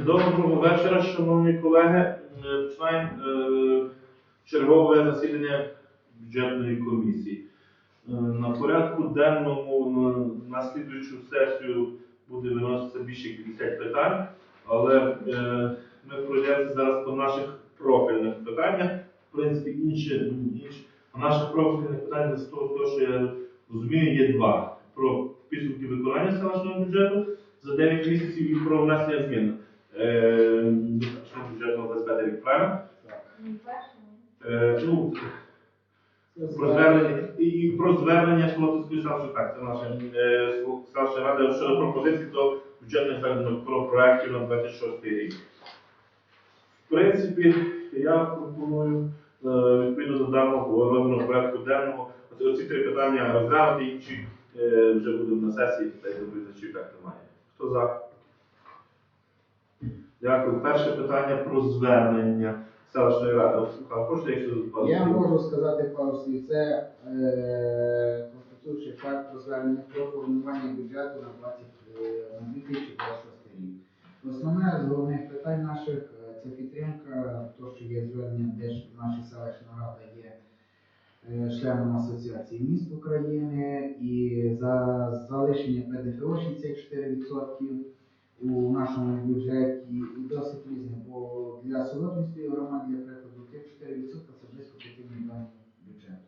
Доброго вечора, шановні колеги. Е, Починаємо е, чергове засідання бюджетної комісії. Е, На порядку денному на- на слідуючу сесію буде виноситися більше 50 питань, але е, ми пройдемося зараз по наших профільних питаннях. В принципі, інші, інші. А наших профільних питань з того, що я розумію, є два: про підсумки виконання селищного бюджету за 9 місяців і про внесення змін. До селищного бюджету на 25 рік, правильно? Е, ну, про звернення і, і про звернення Солотинської селищної так, це наша е, селищна рада щодо пропозицій до бюджетних проєктів на 26 рік. В принципі, я пропоную е, відповідно до даного розданого порядку денного оці, три питання розглянути, інші е, вже будемо на сесії, та й доповідачів так немає. Хто за? Дякую. Перше питання про звернення селищної ради. Хочете, якщо Я можу сказати пару слів. Це е, факт про звернення про формування бюджету на 20, е, 2026 рік. Основне з головних питань наших е, це підтримка, то, що є звернення, де наша селищна рада є е, членом Асоціації міст України і за залишення ПДФО 64% у нашому бюджеті досить різне, бо для Солотвинської громади, для прикладу, тих 4% це близько 5 мільйонів бюджету.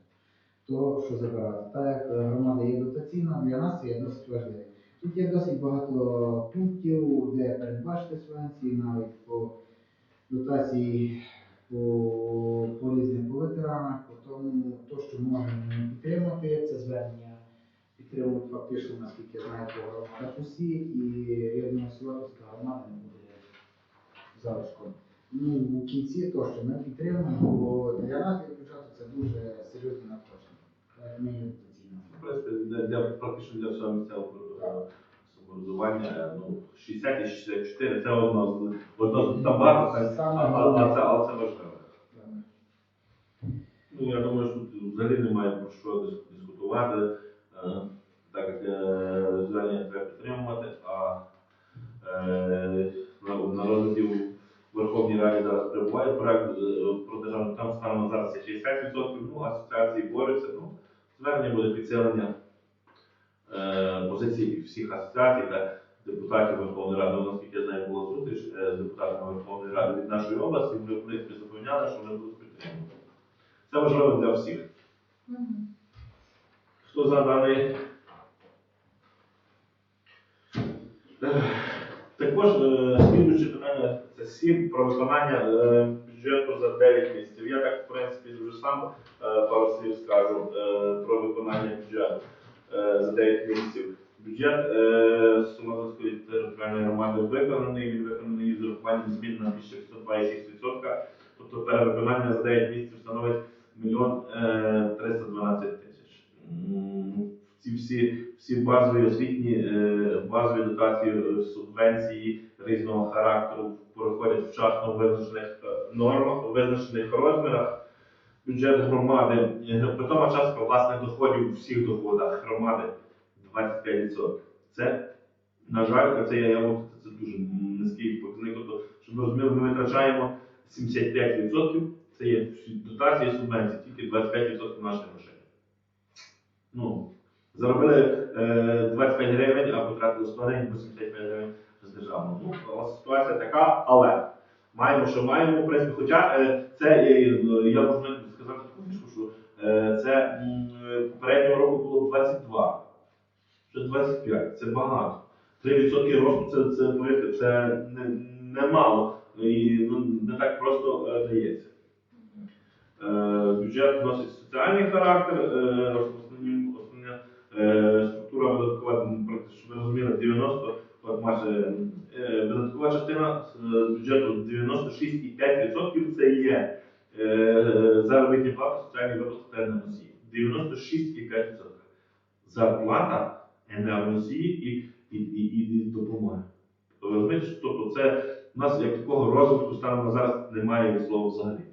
То, що забирати. Так як е, громада є дотаційна, для нас це є досить важливо. Тут є досить багато пунктів, де передбачити субвенції, навіть по дотації по, по різних по ветеранах, по тому, то, що можемо підтримати, це звернення підтримують фактично, наскільки я знаю, по усі, і я думаю, Солотовська громада не буде залишком. Ну, у кінці то, що ми підтримуємо, бо для нас для бюджету це дуже серйозні надходження. Е. В принципі, для, для практично для всього місцевого е, самоврядування, ну, 60 і 64 це одно з одно з там багато, це, а, а, це, але це важливо. Ну, я думаю, що тут взагалі немає про що дискутувати, так як е, звернення треба підтримувати, а е, на, розгляді у Верховній Раді зараз перебуває проект е, про державну, там станом зараз є 60%, ну, асоціації борються, ну, звернення буде підсилення е, позицій всіх асоціацій та депутатів Верховної Ради. Ну, Наскільки я знаю, була зустріч е, з депутатами Верховної Ради від нашої області, вони в принципі запевняли, що вони будуть підтримувати. Це важливо для всіх. Хто за даний? Е, Також е, слідуюче питання це 7 про виконання е, бюджету за 9 місяців. Я так, в принципі, вже сам пару слів скажу про виконання бюджету за 9 місяців. Бюджет Суматовської територіальної громади виконаний, він виконаний з урахуванням змін на більше 102,6%. Тобто перевиконання за 9 місяців становить 1 312 тисяч. М, Ці всі, всі базові освітні е, базові дотації, е, субвенції різного характеру проходять вчасно в визначених е, нормах, у визначених розмірах. Бюджет громади, питома частка власних доходів у всіх доходах громади 25%. Це, на жаль, це, я, я це дуже низький показник. Тобто, щоб ви розуміли, ми витрачаємо 75%, це є дотації, субвенції, тільки 25% наших грошей. Ну, заробили е, 25 гривень, а потратили 100 гривень, 85 гривень з державного. Ну, але ситуація така, але маємо, що маємо, в принципі, хоча е, це е, я можу сказати таку фішку, що е, це попереднього року було 22, вже 25, це багато. 3% росту це, це, це не, немало і ну, не так просто е, дається. Е, бюджет носить соціальний характер, е, структура видаткова, щоб ви розуміли, 90, от майже е, видаткова частина з бюджету 96,5% це є е, заробітні плати, соціальні виплати та енергоносії. 96,5%. Зарплата, енергоносії і, і, і, і, допомоги. Тобто, розумієте, тобто це у нас як такого розвитку станом на зараз немає слова взагалі.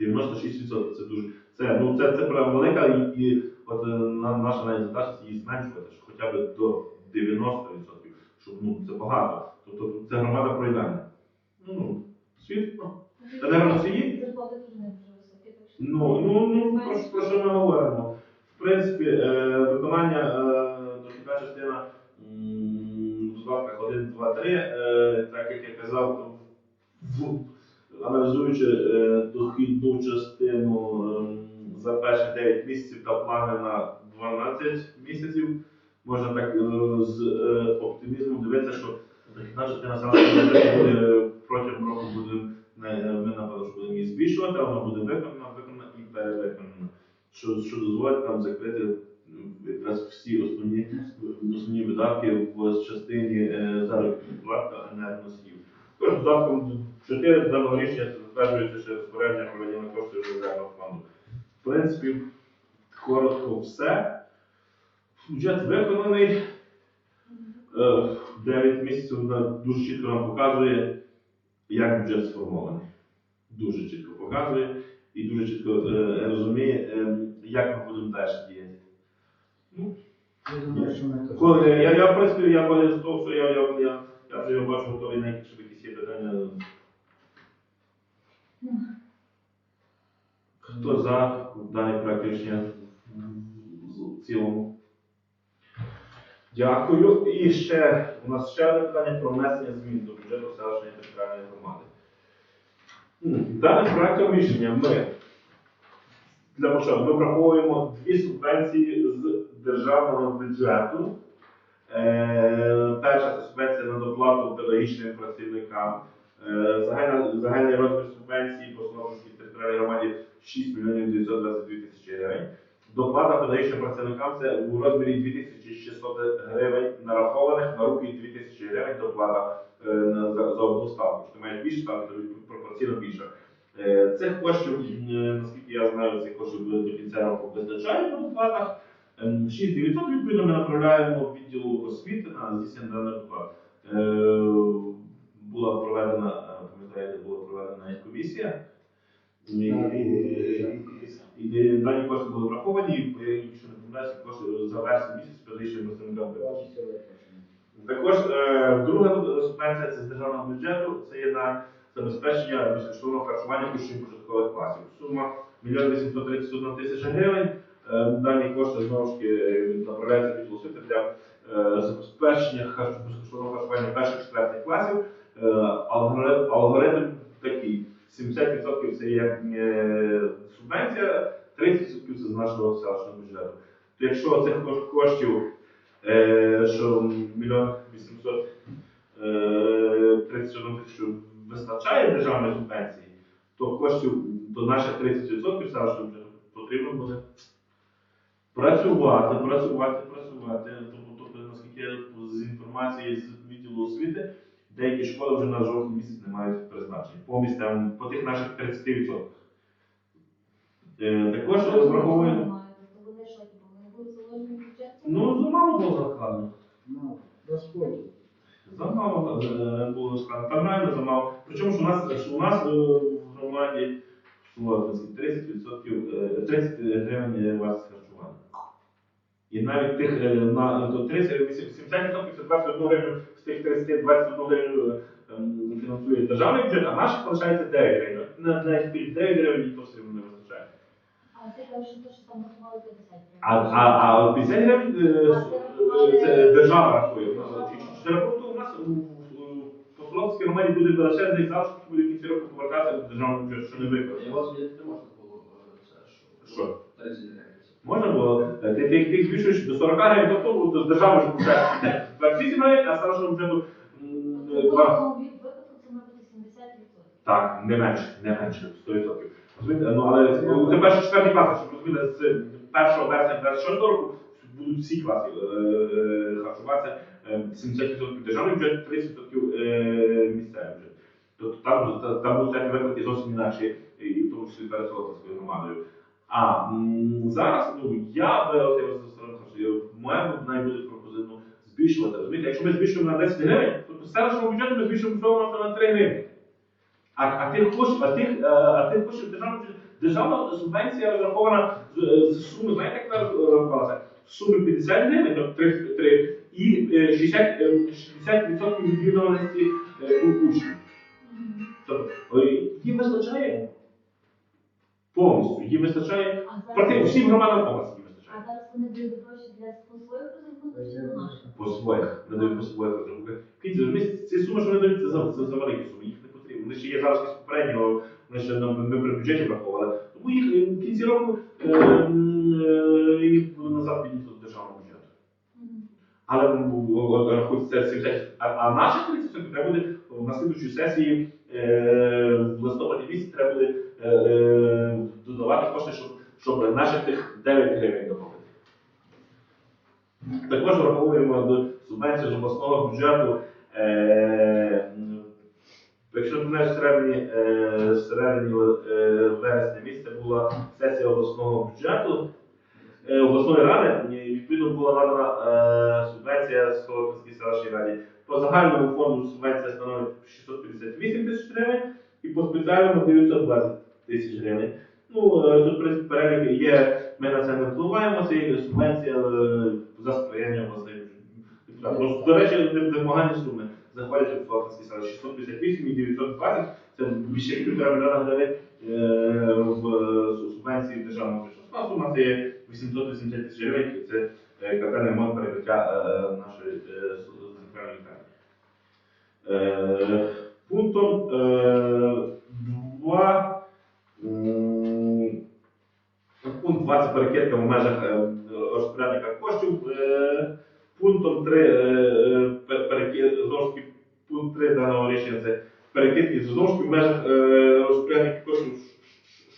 96% це дуже. Це, ну, це, це велика і, і от е, на, наша навіть її зменшувати, що хоча б до 90%, щоб ну, це багато. Тобто це громада проїдання. Ну, світло. Енергоносії? Зарплати дуже не дуже високі. Ну, ну, ну про, про що ми говоримо? В принципі, е, виконання е, дохідна частина м, в додатках 1, 2, 3, е, так як я казав, в, аналізуючи е, дохідну частину ем, за перші 9 місяців та плани на 12 місяців, можна так е, з е, оптимізмом дивитися, що дохідна частина буде протягом року буде ми напевно будемо її збільшувати, вона буде виконана, виконана і перевиконана. Що, що дозволить нам закрити якраз всі основні, основні видатки в частині заробітних плат та енергоносіїв. Тож додатком 4 даного рішення це затверджується ще розпорядження про виділення коштів з резервного фонду. В принципі, коротко все. Бюджет виконаний. Е, 9 місяців вона дуже чітко нам показує, як бюджет сформований. Дуже чітко показує і дуже чітко е, розуміє, е, як ми будемо далі діяти. Я ми Коли, я, я, в принципі, я з того, що я, я, я, я вже його бачу готовий на якісь, якісь є питання. Хто за даний в цілому? Дякую. І ще у нас ще одне питання про внесення змін до бюджету селищної територіальної громади. Даним проектом рішення ми для початку ми враховуємо дві субвенції з державного бюджету. Е, перша субвенція на доплату педагогічним працівникам. Е, загальний розмір субвенції по Слободській територіальній громаді 6 мільйонів 922 тисячі гривень. Доплата педагогічним працівникам це у розмірі 2600 гривень, нарахованих на руки 2000 гривень доплата е, за, за одну ставку. Якщо ти маєш більше ставки, то пропорційно більше. Е, Цих коштів, наскільки я знаю, цих коштів до кінця року вистачає на доплатах. Ем, 6% відповідно ми направляємо в відділу освіти на здійснення даних доплат. Була проведена, е, пам'ятаєте, була проведена і комісія. І, і, і, і дані кошти були враховані, і, е, якщо не помиляюся, кошти за вересень місяць педагогічним працівникам виплачені. Також е, друга субвенція це з державного бюджету, це є на забезпечення безкоштовного харчування учнів початкових класів. Сума 1 831 тисяча гривень. Е, Дані кошти знову ж таки направляються від для е, забезпечення безкоштовного харчування перших четвертих класів. Е, алгоритм, такий: 70% це є е, субвенція, 30% це з нашого селищного бюджету. То якщо цих коштів Е, що мільйон 800 е, 31 тисячу вистачає державної субвенції, то коштів до наших 30% селищного бюджету потрібно буде працювати, працювати, працювати. Тобто, наскільки я з інформації з відділу освіти, деякі школи вже на жовтий місяць не мають призначень по місцям, по тих наших 30%. Е, також враховуємо. Тобто типу, в бюджет? Ну, замало було закладено. Ну, розподіл. Замало е, було сказано. Та реально замало. Причому що у нас, що у нас е, в громаді Солотвинській 30%, е, 30 гривень вартість харчування. І навіть тих е, на до 30, 70% це 21 гривень, з тих 30 21 гривень е, ем, фінансує державний бюджет, а наших залишається 9 гривень. На, на 9 гривень і то все не вистачає. А ти кажеш, що там рахували 50 гривень. А, а, а 50 гривень е, це держава рахує. Чи рахунку у нас у- у- громаді буде величезний який буде в кінці року повертатися до державного бюджету, що не Я вас не можна було це, що Що? 30 гривень. Можна було? Е, Ти, ти, ти збільшуєш до 40 гривень, тобто то з держави ж бюджет 28 гривень, а селищного бюджету м, Ну, два. такому ві- випадку це має бути 70%. Так, не менше, не менше, 100%. Розумієте? Ну, але ну, це перші четверті класи, щоб розуміти, з 1 вересня 26 року будуть всі класи е, е, харчуватися е, 70% державний бюджет, 30% е, місцевий бюджет. Тобто там, там будуть стояти виклики зовсім інакші, і в тому числі перед Солотвинською громадою. А м, зараз ну, я би от я вас що я- моя найбуде пропозиція ну, збільшувати. Розумієте, якщо ми збільшуємо на 10 гривень, то по селищному бюджету ми збільшуємо всього на 3 гривні. А, а тих коштів, а тих, е, а тих коштів державна, державна субвенція розрахована з, з суми, знаєте, як вона розраховувалася? З суми 50 гривень, тобто 33, і е, 60, е, 60% відвідуваності учнів. Тобто е, їм вистачає повністю, їм вистачає проти всім громадам області їм а вистачає. зараз вони дають гроші для своїх розрахунків чи на наших? По своїх, вони дають по своїх розрахунках. Ці суми, що вони дають, це за, за, за великі суми, їх не потрібно. Вони ще є залишки з попереднього, вони ще нам ми при бюджеті враховували. Тому їх е, в кінці року е, е, їх назад підійдуть до державного бюджету. Але рахується це 70. А, а наші 30 треба буде на слідчій сесії е, в листопаді місяці треба буде е, е, додавати кошти, щоб, щоб наших тих 9 гривень додати. Також враховуємо до субвенції з обласного бюджету. Е, якщо ти знаєш, середині, е, е, вересня місяця була сесія обласного бюджету, е, обласної ради, відповідно була надана субвенція Солотинській селищній раді. По загальному фонду субвенція становить 658 тисяч гривень і по спеціальному 920 тисяч гривень. Ну, е, тут перелік є, ми на це не впливаємо, це є субвенція за сприяння обласної депутатів. До речі, не- непогані суми заходять в Солотинській селищі 658 і 920, це більше півтора мільйона гривень е, в е, субвенції державного бюджету. Сума це є 880 тисяч гривень, це капітальний ремонт перекриття нашої центральної лікарні. Пунктом 2 пункт 20 перекидка в межах е, розпорядника коштів. Е, Пунктом 3 знову пункт 3 даного рішення це перекидки знову в межах е, розпорядника коштів.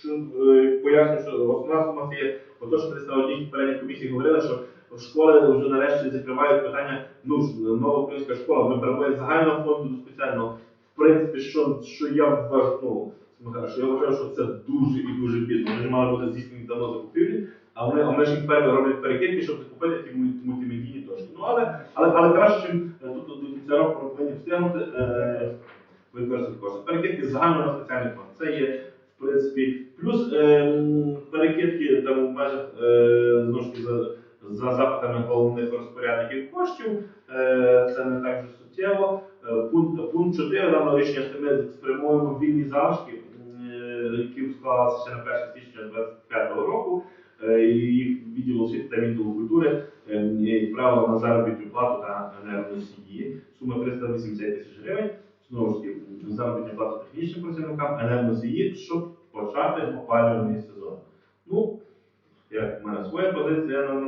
Е, поясню, що основна сума це є Ото, що одній попередніх комісії говорили, що школи вже нарешті закривають питання, ну ж, нова українська школа, ми переводимо з загального фонду до спеціального. В принципі, що, що я вважаю, ну, Михайло, що я вважаю, що це дуже і дуже пізно. Вони мали бути здійснені давно закупівлі, а вони, вони ж роблять перекидки, щоб закупити ті мультимедійні точки. Ну, але, але, але краще, чим е, тут до кінця року повинні встигнути е, використати кошти. Перекидки з загального на спеціальний фонд. Це є в принципі. Плюс е, перекидки там в межах е, знову за, за запитами головних розпорядників коштів. Е, це не так же суттєво. Е, пункт, пункт 4 даного рішення, що ми спрямуємо вільні залишки, ще на 1 січня 2025 року. Е, їх відділ освіти та відділу культури е, на заробітну плату та енергоносії. Сума 380 тисяч гривень. Знову ж таки, заробітна плата технічним працівникам, енергоносії, щоб почати опалювальний сезон. Ну, як в мене своя позиція на, на,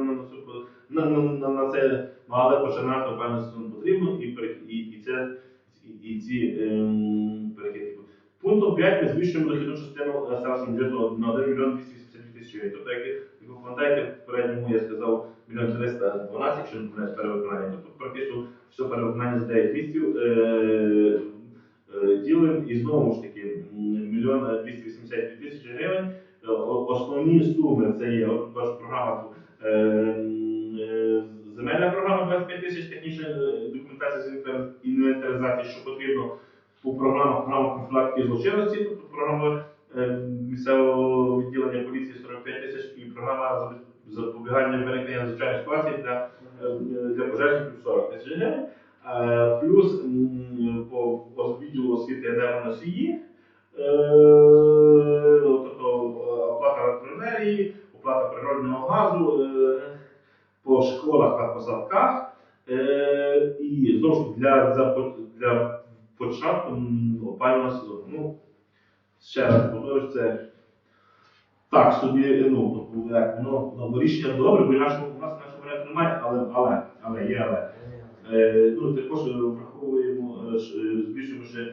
на, на, на, це, ну, але починати опалювальний сезон потрібно і, і, і, це, і, ці ем. Пунктом 5 ми збільшуємо дохідну частину е, бюджету на 1 мільйон 282 тисячі гривень. Тобто, як, ви пам'ятаєте, в попередньому я сказав мільйон 312, якщо не помиляюсь, перевиконання. Тобто практично все перевиконання з 9 місяців е, е, і знову ж таки м, мільйон 282 тисячі гривень. Е, Основні суми це є ваша програма е, земельна програма 25 тисяч технічна документація з інвентаризації, що потрібно по програмах програма профілактики злочинності, тобто програма е, місцевого відділення поліції 45 тисяч і програма запобігання виникнення надзвичайних ситуацій для, е, для пожежників 40 тисяч гривень. Е, Плюс по, відділу освіти енергоносії, тобто оплата електроенергії, оплата природнього газу по школах та по садках. Е, І знову для, для початку м, опалювального сезону. Ну, ще раз повторюсь, це так собі, ну, тобто, як, ну, ну, рішення добре, бо інакше у нас нашого варіанту немає, але, але, але є але. Е, ну, також е, враховуємо, е, збільшуємо ще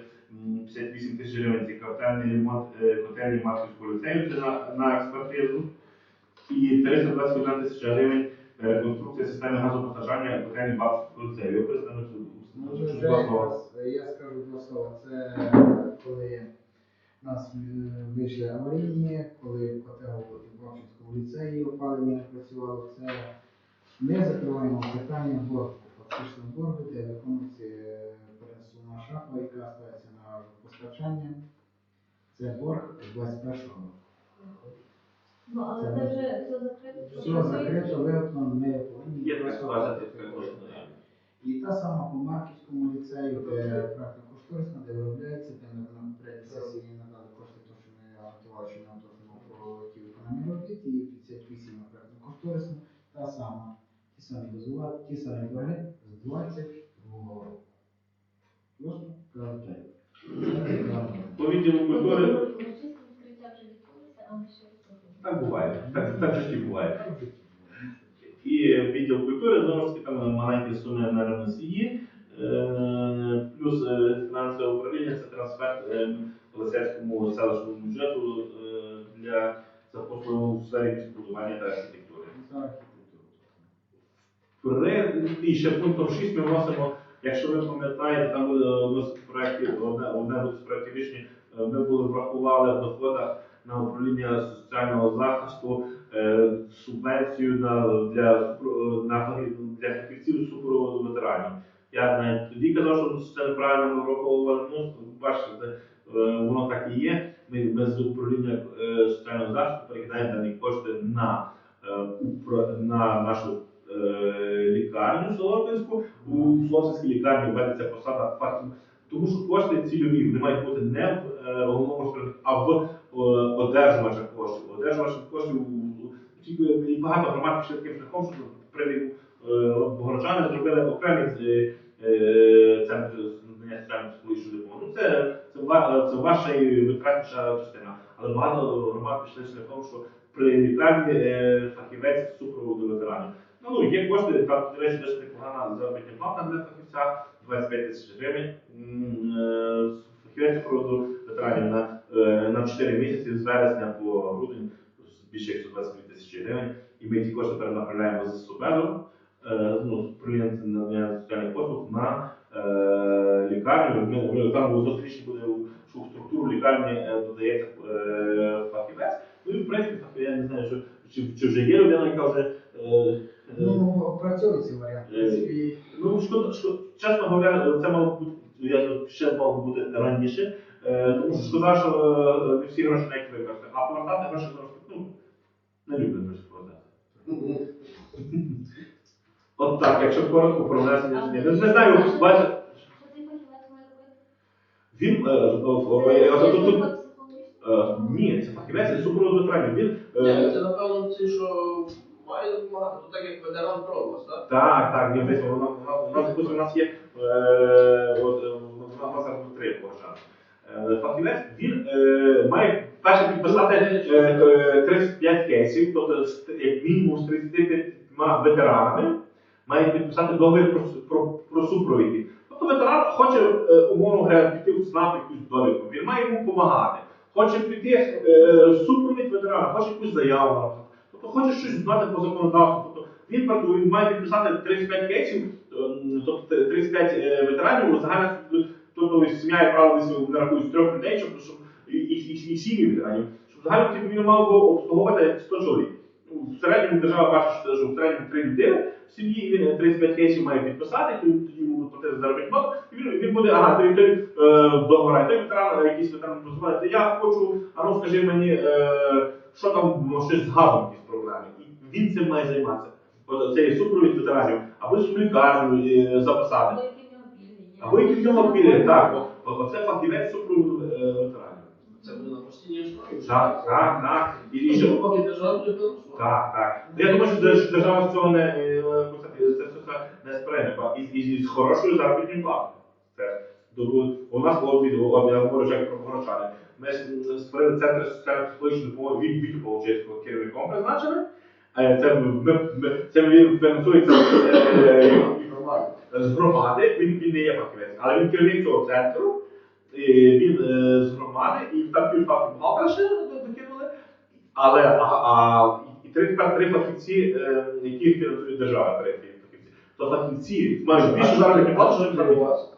58 тисяч гривень це капітальний ремонт котельні Марківського ліцею це на, на експертизу. І 321 тисяча гривень реконструкція системи газопостачання котельні Марківського ліцею. Суду. вже якраз, я скажу два слова. Це коли у нас е, вийшли аварійні, коли котел у ліцеї опалення не працювало, це ми закриваємо питання боргу, фактично боргу, де виконується е, пересувна шафа, яка ставиться на постачання. Це борг 21 року. Ну, але це вже все закрито. Все закрито, виготовлено, ми повинні Є така просто ситуація, платити така кошти. кожна. І та сама по Марківському ліцею, де кошторисна, де виробляється, де проплачення отримав про ті виконані робіт і 58 оперативно кошторисно, та сама. Ті самі дозвола, ті самі борги з 22. Просто кажуть. По відділу культури ми відкриємо. так буває. Так, так житті буває. І відділ культури, знову ж таки, там маленькі суми на ремонтії, е, плюс е, фінансове управління це трансфер е, Лисецькому селищному бюджету для за послугу в сфері міськбудування та архітектури. При- І ще пунктом 6 ми вносимо, якщо ви пам'ятаєте, там одне з проєктів, рішення, ми були врахували в доходах на управління соціального захисту е, субвенцію на, для, на, для фахівців супроводу ветеранів. Я навіть тоді казав, що це неправильно враховували. Ну, бачите, е, воно так і є. Ми, ми з управління е, соціального захисту перекидаємо дані кошти на, е, на нашу е, лікарню Солотинську. У Солотинській лікарні введеться посада фахів. Тому що кошти цільові, вони мають бути не в е, головному школі, а в е, одержувачах коштів. Одержувачах коштів і багато громад пішли таким шляхом, що при Богородчани зробили окремі е, е, центри з надання соціальної психологічної допомоги. Ну, це, це, це ваша витратніша частина. Але багато громад пішли шляхом, що при е, фахівець супроводу ветеранів. Ну, ну, є кошти, там, до речі, досить непогана заробітна плата для фахівця, 25 тисяч гривень. Е, Фахівець супроводу ветеранів на, е, на 4 місяці з вересня по грудень більше як 122 тисячі гривень. І ми ці кошти перенаправляємо з СУБЕДу, е, ну, з надання соціальних послуг на е, лікарню. Ми, ми, там у зустрічі буде, що в структуру лікарні е, додається е, фахівець. Ну і в принципі, я не знаю, що, чи, чи вже є людина, яка вже. Е, е, Ну, опрацьовується варіант. В принципі, Ну, шкода, що, чесно говоря, це мало бути, я ще мав бути раніше, е, тому що шкода, що е, не всі гроші навіть використати. А повертати гроші ж ну, не люблю гроші повертати. От так, якщо коротко про внесення змін. Не, знаю, бачите, він, е, Це е, тут- тут- е, ні, це фахівець супроводу ветеранів. Він, Ні, е, Це напевно ці, що має допомагати, то так як ветеран про вас, так? Так, так, десь воно, воно, воно, допустим, у нас є, е, е, нас зараз три погашати. Е, Фахівець, він е, має перше підписати е, е, 35 кейсів, тобто як мінімум з 35 ветеранами, має підписати договір про, су-. Тобто ветеран хоче, е, умовно піти в СНАП якусь довідку, він має йому допомагати. Хоче піти супровід ветерана, хоче якусь заяву. Тобто хоче щось знати по законодавству. Тобто він, він має підписати 35 кейсів, ем, тобто 35 е, ветеранів, загальна тобто сім'я і право десь не з трьох людей, щоб, щоб і, і, і, і сім'ї ветеранів, щоб загально він мав би обслуговувати 100 чоловік. Ну, В середньому держава бачить, що в середньому 3 людини в сім'ї, він 35 кейсів має підписати, тоді йому платити заробітну плату, і він, він буде, ага, той, той е, договора, той ветеран, якийсь ветеран дозволяє, я хочу, а ну скажи мені, е, що там ну, щось з він цим має займатися. От цей супровід ветеранів, або в лікарню е, записати. Або які в нього пілі, так. Оце фахівець супроводу е, ветеранів. Це буде на постійній основі. Так, так, так. І, поки так, так. Ну, Я думаю, що держава з цього не е, це все не сприйме. І, з хорошою заробітною платою. Це у нас було відео, я говорю вже про горочани. Ми створили центр соціально-психологічної допомоги від Вітю керівником призначили. Е, Це, фінансується е, з громади, він, він не є фахівець, але він керівник цього центру, він е, з громади, і там півфахи бухгалтера ще докинули. Але а, а, і три, три фахівці, е, які фінансують держава, три фахівці. То фахівці мають більше заробітну плату, ніж у вас.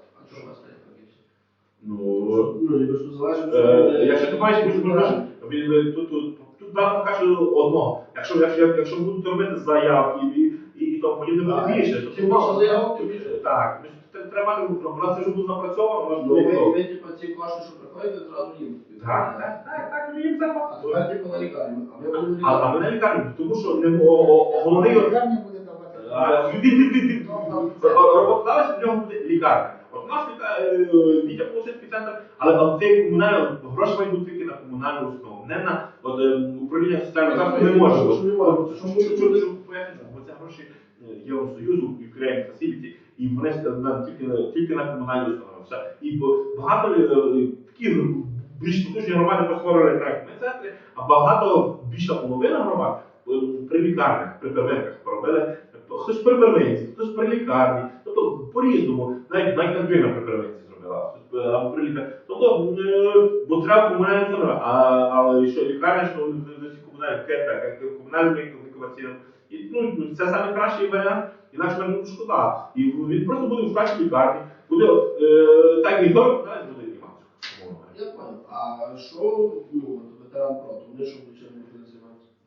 Ну, Е, Якщо ти маєш більше тут, нам покажу одного. Якщо, якщо, якщо будуть робити заявки і, і, і тому подібне буде більше, то чим більше заявок, тим більше. Так, ну, треба це вже буде напрацьовано, у нас Ну, ви, ви, типу, ці кошти, що приходять, зразу їм. Так, так, так, так, ну, їм це А тепер, типу, на лікарню. А А, а мене лікарні, тому що не о, головний лікарня буде давати. він, роботодавець в нього буде лікарня. От у нас е, дітя получить такий центр, але от цей комунальний гроші мають бути тільки на комунальну установу, не на от, е, управління соціального захисту не може бути. Що не може бути? Що може бути, щоб пояснити, бо це гроші е, Євросоюзу, Ukraine Facility, і вони тільки, тільки на комунальну установу. Все. І багато такі більш потужні громади постворили проєктні центри, а багато, більша половина громад при лікарнях, при первинках поробили, хтось при первинці, хтось при лікарні, по-різному, навіть навіть надвірна при первинці зробила, хтось е. Тобто, е, бо треба комунальну установу, а, що лікарня, що за ці комунальні КТ, комунальні лікуваційні. І, ну, це найкращий варіант, інакше буде шкода. І він просто буде в кращій лікарні, буде е, так і добре, навіть буде і мати. Я. А що, ну, ветеран проти? Вони що чим будуть займатися?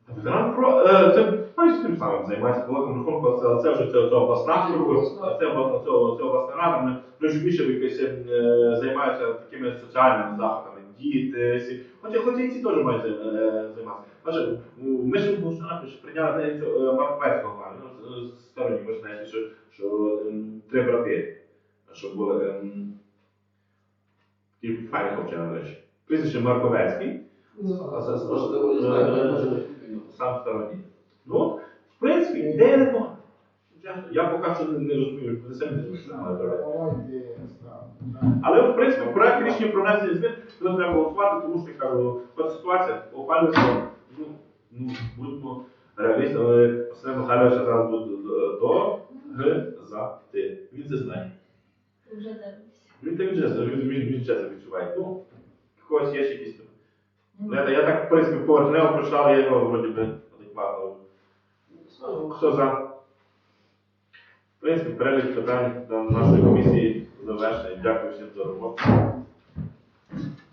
Ветеран про е, це майже тим самим займається великим рахунку, це, це вже це, обласна структура, це, обласна- рада. Ми ж більше якось е, займаються такими соціальними заходами, діти, всі. Хоча, хоча і ці теж мають е, займатися. Бачите, ми ж в Бушанах ж прийняли е, Марковецького, ну, стороні, ви ж знаєте, що, що ем, три брати, що були ем, такі файні хлопчина, до речі. Прізвище Марковецький, Не може, сам стороні. Ну, в принципі, ідея непогана. Я поки що не, не розумію, ви самі не розумієте. Але в принципі проект рішення про внесення змін тут треба голосувати, тому що я кажу, от ситуація опалюється, ну, ну будьмо реалістами, Василь Михайлович зараз буде до- до Г за ти. Він це знає. Вже дивлюся. Він так вже він, він, він вже це відчуває. Ну, в когось є ще якісь. Ну, я, я так, в принципі, поверхнево прочитав, я його вроді би адекватно. Хто за? В принципі, перелік питань до нашої комісії завершений. Дякую всім за роботу.